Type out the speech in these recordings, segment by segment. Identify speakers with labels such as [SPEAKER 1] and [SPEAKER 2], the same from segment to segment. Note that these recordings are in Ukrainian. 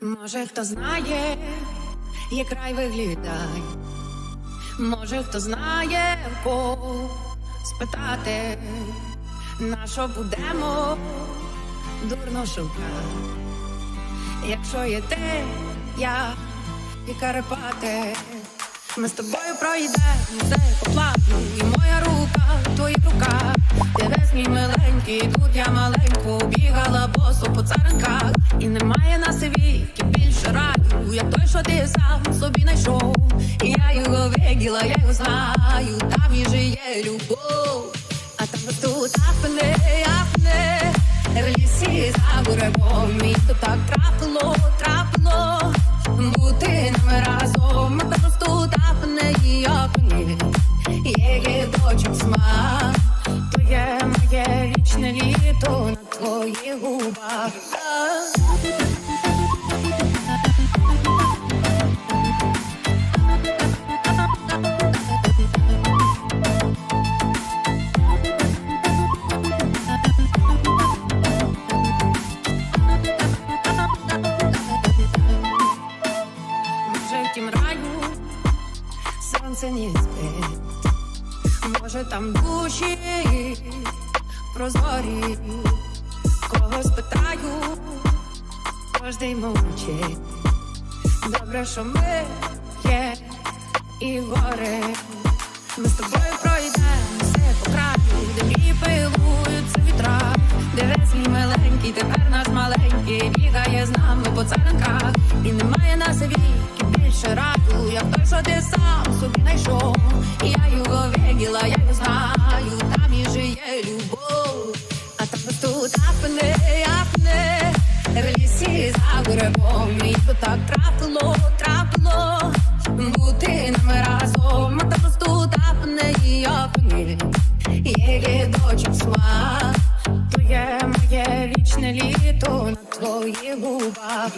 [SPEAKER 1] Може, хто знає, як край виглядає, може, хто знає в спитати, на що будемо дурно шукати, якщо є те, я і Карпати, ми з тобою пройдемо все по плану, і моя рука в твоїх руках, дивись, мій миленький, тут я що ти сам собі знайшов. Я його виділа, я його знаю, там і жиє любов, а там ростуть афини, афини, в лісі за буревом, і то так трапило, трапило, бути нами разом, а там ростуть афини і афини, є дочок смак, то моє вічне літо на твоїх губах. Тім раю. Сонце не спить, може там душі прозорі, кого спитаю, кожний мовчить. Добре, що ми є і горе. Ми з тобою пройдемо що ти сам собі знайшов. Я його виділа, я його знаю, там і жиє любов. А там ростуть афини, афини, в лісі за буревом. І то так трапило, трапило, бути нами разом. А там ростуть афини і афини, є дочок смак. То є моє вічне літо на твоїх губах.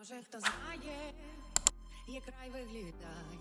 [SPEAKER 1] Може, хто знає, як край виглядає.